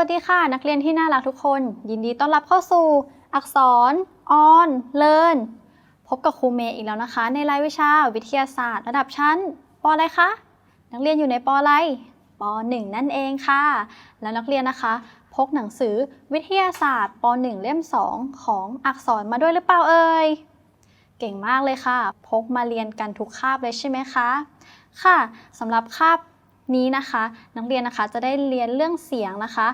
วัสดีค่ะ นักเรียนที่น่ารักทุกคน ยินดีต้อนรับเข้าสู่ อักษร ออน เลินพบกับครูเมย์อีกแล้วนะคะ ในรายวิชาวิทยาศาสตร์ ระดับชั้นปอะไรคะนักเรียนอยู่ในปอะไรป .1 นั่นเองค่ะ แล้วนักเรียนนะคะ พกหนังสือวิทยาศาสตร์ป .1 เล่ม 2 ของอักษรมาด้วยหรือเปล่าเอ่ยเก่งมากเลยค่ะ พกมาเรียนกันทุกคาบเลยใช่ไหมคะ ค่ะสำหรับคาบ นี้นะคะ นักเรียนนะคะจะได้เรียนเรื่องเสียงนะคะ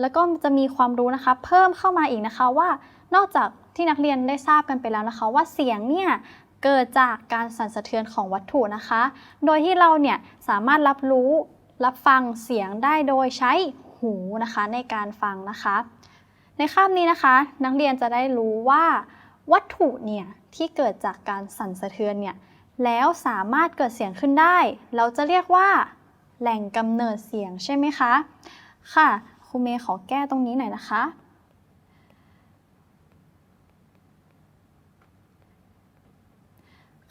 แล้วก็จะมีความรู้นะคะ เพิ่มเข้ามาอีกนะคะว่านอกจากที่นักเรียนได้ทราบกันไปแล้วนะคะ ว่าเสียงเนี่ยเกิดจากการสั่นสะเทือนของวัตถุนะคะ โดยที่เราเนี่ยสามารถรับรู้รับฟังเสียงได้โดยใช้หูนะคะในการฟังนะคะ ในคาบนี้นะคะ นักเรียนจะได้รู้ว่า วัตถุเนี่ยที่เกิดจากการสั่นสะเทือนเนี่ยแล้วสามารถเกิดเสียงขึ้นได้ เราจะเรียกว่า แหล่งกำเนิดเสียงใช่ไหมคะ ค่ะครูเมย์ขอแก้ตรงนี้หน่อยนะคะ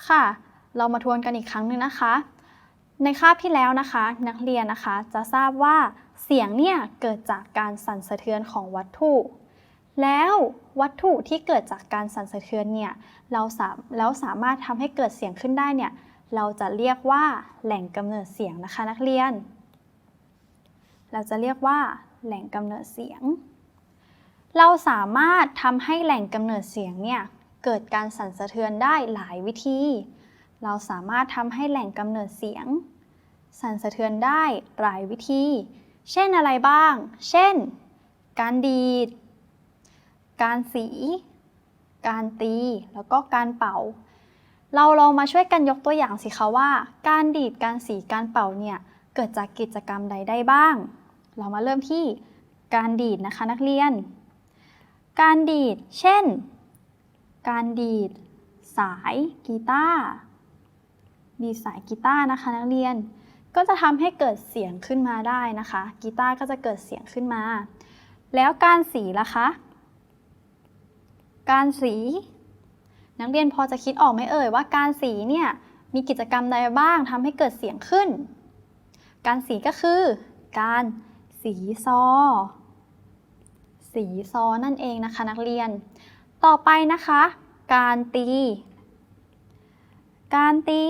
ค่ะ เรามาทวนกันอีกครั้งหนึ่งนะคะ ในคาบที่แล้วนะคะ นักเรียนนะคะจะทราบว่าเสียงเนี่ยเกิดจากการสั่นสะเทือนของวัตถุ แล้ววัตถุที่เกิดจากการสั่นสะเทือนเนี่ยเราสามแล้วสามารถทำให้เกิดเสียงขึ้นได้เนี่ย เราจะเรียกว่าแหล่งกำเนิดเสียงนะคะนักเรียน เราจะเรียกว่าแหล่งกำเนิดเสียง เราสามารถทำให้แหล่งกำเนิดเสียงเนี่ยเกิดการสั่นสะเทือนได้หลายวิธี เราสามารถทำให้แหล่งกำเนิดเสียง สั่นสะเทือนได้หลายวิธี เช่นอะไรบ้าง เช่น การดีด การสี การตี แล้วก็การเป่า เราลองมาช่วยกันยกตัวอย่างสิคะว่า การดีดการสีการเป่าเนี่ยเกิดจากกิจกรรมใดได้บ้าง เรามาเริ่มที่การดีดนะคะนักเรียน การดีด เช่น การดีด สายกีตาร์ดีดสายกีตาร์นะคะนักเรียน ก็จะทำให้เกิดเสียงขึ้นมาได้นะคะ กีตาร์ก็จะเกิดเสียงขึ้นมา แล้วการสีล่ะคะ การสี นักเรียนพอจะคิดออกไหมเอ่ยว่าการสีเนี่ยมีกิจกรรมใดบ้างทำให้เกิดเสียงขึ้น การสีก็คือ การสีซอ สีซอนั่นเองนะคะนักเรียน ต่อไปนะคะ การตี การตี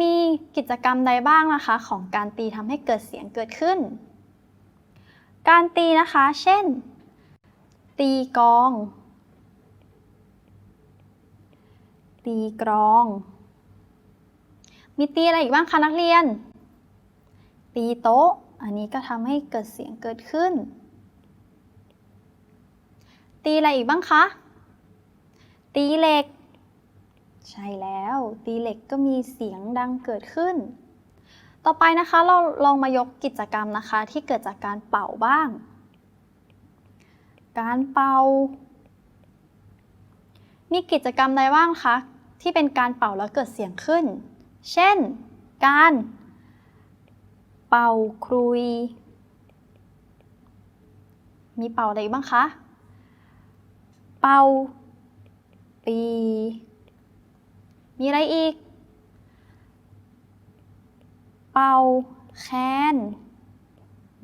มีกิจกรรมใดบ้างนะคะ ของการตีทำให้เกิดเสียงเกิดขึ้น การตีนะคะ เช่น ตีกอง ตีกรอง มีตีอะไรอีกบ้างคะนักเรียน ตีโต๊ะ อันนี้ก็ทำให้เกิดเสียงเกิดขึ้น ตีอะไรอีกบ้างคะ ตีเหล็ก ใช่แล้ว ตีเหล็กก็มีเสียงดังเกิดขึ้น ต่อไปนะคะเราลองมายกกิจกรรมนะคะที่เกิดจากการเป่าบ้าง การเป่า มีกิจกรรมใดบ้างคะที่เป็นการเป่าแล้วเกิดเสียงขึ้น เช่น การ เป่าครุย มีเป่าอะไรอีกบ้างคะ เป่า ปี มีอะไรอีก เป่าแคน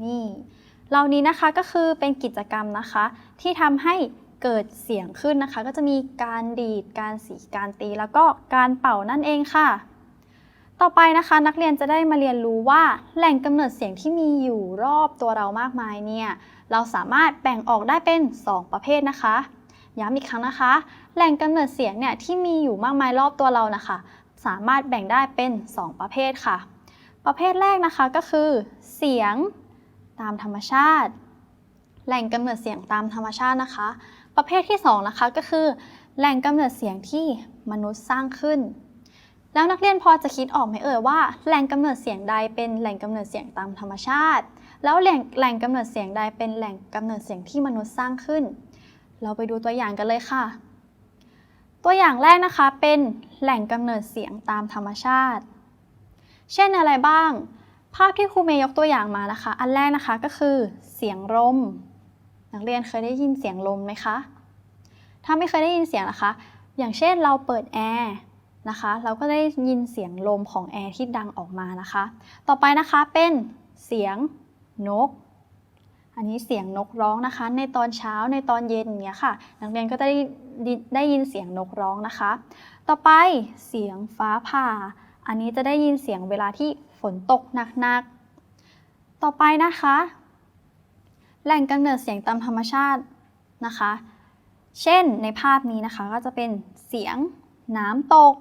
นี่ เหล่านี้นะคะก็คือเป็นกิจกรรมนะคะ ที่ทำให้เกิดเสียงขึ้นนะคะ ก็จะมีการดีด การสี การตี แล้วก็การเป่านั่นเองค่ะ ต่อไปนะคะนักเรียนจะได้มาเรียนรู้ว่า แหล่งกำเนิดเสียงที่มีอยู่รอบตัวเรามากมายเนี่ยเราสามารถแบ่งออกได้เป็น 2 ประเภทนะคะย้ำอีกครั้งนะคะ แหล่งกำเนิดเสียงเนี่ยที่มีอยู่มากมายรอบตัวเรานะคะ สามารถแบ่งได้เป็น 2 ประเภทค่ะ ประเภทแรกนะคะก็คือ เสียง ตามธรรมชาติ แหล่งกำเนิดเสียงตามธรรมชาตินะคะ ประเภทที่ 2 นะคะก็คือ แหล่งกำเนิดเสียงที่มนุษย์สร้างขึ้น แล้วนักเรียนพอจะคิดออกไหมเอ่ยว่า แหล่งกำเนิดเสียงใดเป็นแหล่งกำเนิดเสียงตามธรรมชาติ แล้วแหล่งแหล่งกำเนิดเสียงใดเป็นแหล่งกำเนิดเสียงที่มนุษย์สร้างขึ้น เราไปดูตัวอย่างกันเลยค่ะ ตัวอย่างแรกนะคะเป็นแหล่งกำเนิดเสียงตามธรรมชาติ เช่นอะไรบ้าง ภาพที่ครูเมย์ยกตัวอย่างมานะคะ อันแรกนะคะก็คือ เสียงลม นักเรียนเคยได้ยินเสียงลมไหมคะ ถ้าไม่เคยได้ยินเสียงนะคะ อย่างเช่นเราเปิดแอร์นะคะ เราก็ได้ยินเสียงลมของแอร์ที่ดังออกมานะคะ ต่อไปนะคะเป็นเสียงนก อันนี้เสียงนกร้องนะคะ ในตอนเช้าในตอนเย็นอย่างเงี้ยค่ะ นักเรียนก็ได้ได้ได้ยินเสียงนกร้องนะคะ ต่อไปเสียงฟ้าผ่า อันนี้จะได้ยินเสียงเวลาที่ฝนตกหนักๆ ต่อไปนะคะ แหล่งกำเนิดเสียงตามธรรมชาตินะคะ เช่นในภาพนี้นะคะก็จะเป็นเสียงน้ำตก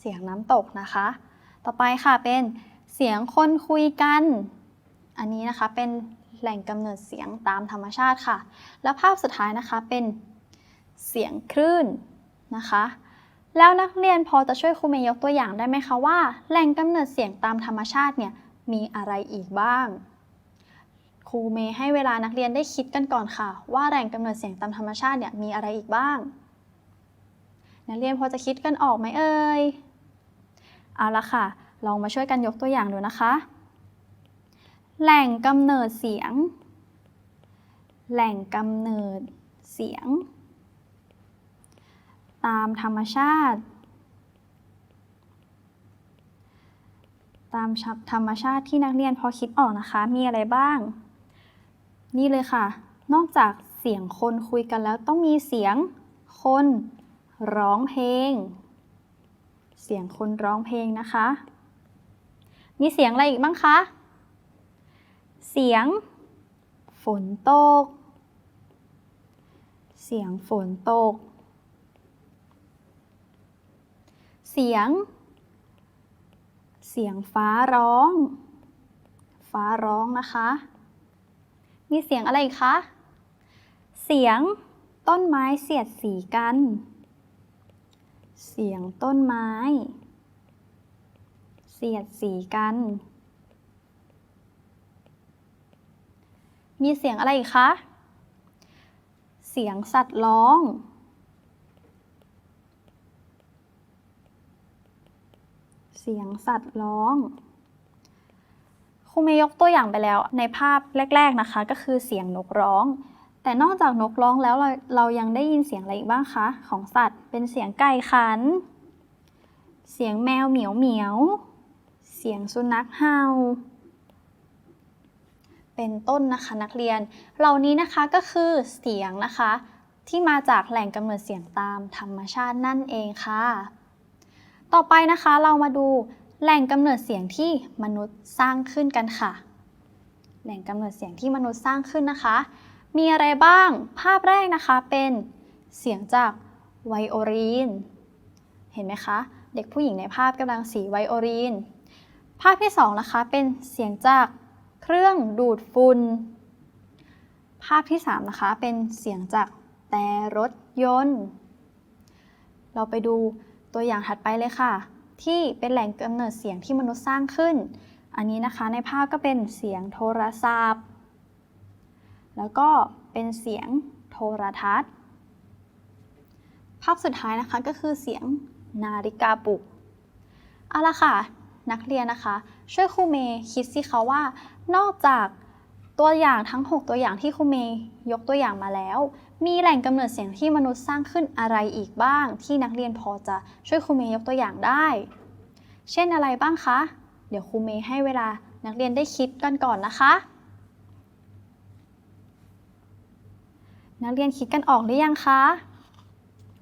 เสียงน้ำตกนะคะ ต่อไปค่ะเป็นเสียงคนคุยกัน อันนี้นะคะเป็นแหล่งกำเนิดเสียงตามธรรมชาติค่ะ แล้วภาพสุดท้ายนะคะเป็นเสียงคลื่นนะคะ แล้วนักเรียนพอจะช่วยครูเมย์ยกตัวอย่างได้ไหมคะว่า แหล่งกำเนิดเสียงตามธรรมชาติเนี่ยมีอะไรอีกบ้าง ครูเมย์ให้เวลานักเรียนได้คิดกันก่อนค่ะ ว่าแหล่งกำเนิดเสียงตามธรรมชาติเนี่ยมีอะไรอีกบ้าง นักเรียนพอจะคิดกันออกไหมเอ่ยเอาละค่ะ ลองมาช่วยกันยกตัวอย่างดูนะคะ แหล่งกำเนิดเสียง แหล่งกำเนิดเสียง ตามธรรมชาติ ตามธรรมชาติที่นักเรียนพอคิดออกนะคะ มีอะไรบ้าง นี่เลยค่ะ นอกจากเสียงคนคุยกันแล้วต้องมีเสียงคนร้องเพลง เสียงคนร้องเพลงนะคะ มีเสียงอะไรอีกบ้างคะ เสียงฝนตก เสียงฝนตก เสียง เสียงฟ้าร้อง ฟ้าร้องนะคะ มีเสียงอะไรอีกคะ เสียงต้นไม้เสียดสีกัน เสียงต้นไม้ เสียดสีกัน มีเสียงอะไรอีกคะ เสียงสัตว์ร้อง เสียงสัตว์ร้องครูเมย์ยกตัวอย่างไปแล้วในภาพแรก ๆนะคะ ก็คือเสียงนกร้อง แต่นอกจากนกร้องแล้วเราเรายังได้ยินเสียงอะไรอีกบ้างคะ ของสัตว์ เป็นเสียงไก่ขัน เสียงแมวเหมียวเหมียว เสียงสุนัขเห่าเป็นต้นนะคะนักเรียน เหล่านี้นะคะก็คือเสียงนะคะ ที่มาจากแหล่งกำเนิดเสียงตามธรรมชาตินั่นเองค่ะ ต่อไปนะคะเรามาดูแหล่งกำเนิดเสียงที่มนุษย์สร้างขึ้นกันค่ะ แหล่งกำเนิดเสียงที่มนุษย์สร้างขึ้นนะคะ มีอะไรบ้าง ภาพแรกนะคะเป็นเสียงจากไวโอลิน เห็นไหมคะ เด็กผู้หญิงในภาพกำลังสีไวโอลิน ภาพที่สองนะคะเป็นเสียงจากเครื่องดูดฝุ่น ภาพที่สามนะคะเป็นเสียงจากแต่รถยนต์ เราไปดู ตัวอย่างถัดไปเลยค่ะ ที่เป็นแหล่งกำเนิดเสียงที่มนุษย์สร้างขึ้น อันนี้นะคะในภาพก็เป็นเสียงโทรศัพท์ แล้วก็เป็นเสียงโทรทัศน์ ภาพสุดท้ายนะคะก็คือเสียงนาฬิกาปลุกเอาละค่ะ นักเรียนนะคะ ช่วยครูเมย์คิดสิคะว่า นอกจากตัวอย่างทั้ง 6 ตัวอย่างที่ครูเมย์ยกตัวอย่างมาแล้ว มีแหล่งกำเนิดเสียงที่มนุษย์สร้างขึ้นอะไรอีกบ้าง ที่นักเรียนพอจะช่วยครูเมย์ยกตัวอย่างได้ เช่นอะไรบ้างคะ เดี๋ยวครูเมย์ให้เวลานักเรียนได้คิดกันก่อนนะคะ นักเรียนคิดกันออกหรือยังคะ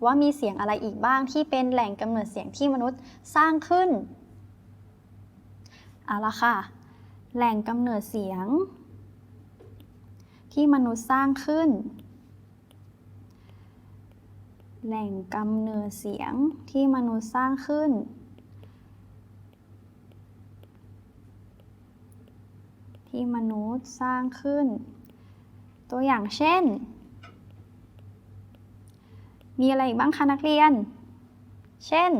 ว่ามีเสียงอะไรอีกบ้างที่เป็นแหล่งกำเนิดเสียงที่มนุษย์สร้างขึ้นเอาละค่ะ แหล่งกำเนิดเสียง ที่มนุษย์สร้างขึ้น แหล่งกำเนิดเสียงที่มนุษย์สร้างขึ้น ที่มนุษย์สร้างขึ้น ตัวอย่างเช่น มีอะไรอีกบ้างคะนักเรียน เช่น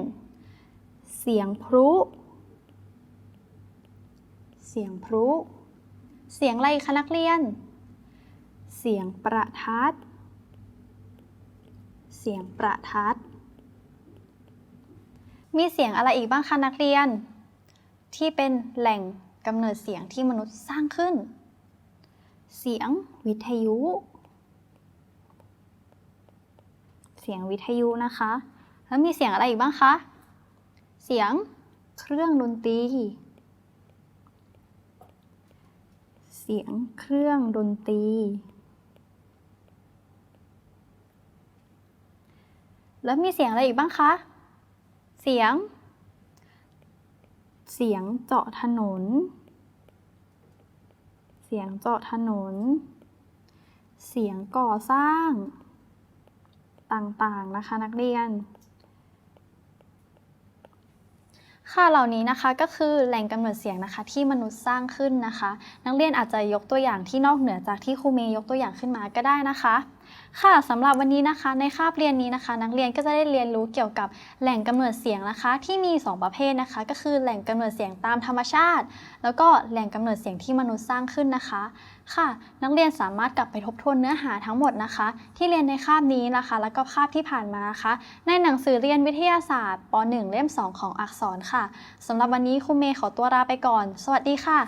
เสียงพลุ เสียงพลุ เสียงอะไรคะนักเรียน เสียงประทัดเเสียงประทัด มีเสียงอะไรอีกบ้างคะนักเรียน ที่เป็นแหล่งกำเนิดเสียงที่มนุษย์สร้างขึ้น เสียงวิทยุ เสียงวิทยุนะคะ แล้วมีเสียงอะไรอีกบ้างคะ เสียงเครื่องดนตรี เสียงเครื่องดนตรี แล้วมีเสียงอะไรอีกบ้างคะ เสียง เสียงเจาะถนน เสียงเจาะถนน เสียงก่อสร้าง ต่างๆนะคะนักเรียน ค่าเหล่านี้นะคะก็คือแหล่งกำเนิดเสียงนะคะที่มนุษย์สร้างขึ้นนะคะ นักเรียนอาจจะยกตัวอย่างที่นอกเหนือจากที่ครูเมย์ยกตัวอย่างขึ้นมาก็ได้นะคะ ค่ะสำหรับวันนี้นะคะในคาบเรียนนี้นะคะ นักเรียนก็จะได้เรียนรู้เกี่ยวกับแหล่งกำเนิดเสียงนะคะ ที่มี 2 ประเภทนะคะ ก็คือแหล่งกำเนิดเสียงตามธรรมชาติ แล้วก็แหล่งกำเนิดเสียงที่มนุษย์สร้างขึ้นนะคะ ค่ะ นักเรียนสามารถกลับไปทบทวนเนื้อหาทั้งหมดนะคะ ที่เรียนในคาบนี้นะคะ แล้วก็คาบที่ผ่านมานะคะในหนังสือเรียนวิทยาศาสตร์ป .1 เล่ม 2 ของอักษรค่ะสำหรับวันนี้ครูเมย์ขอตัวลาไปก่อน สวัสดีค่ะ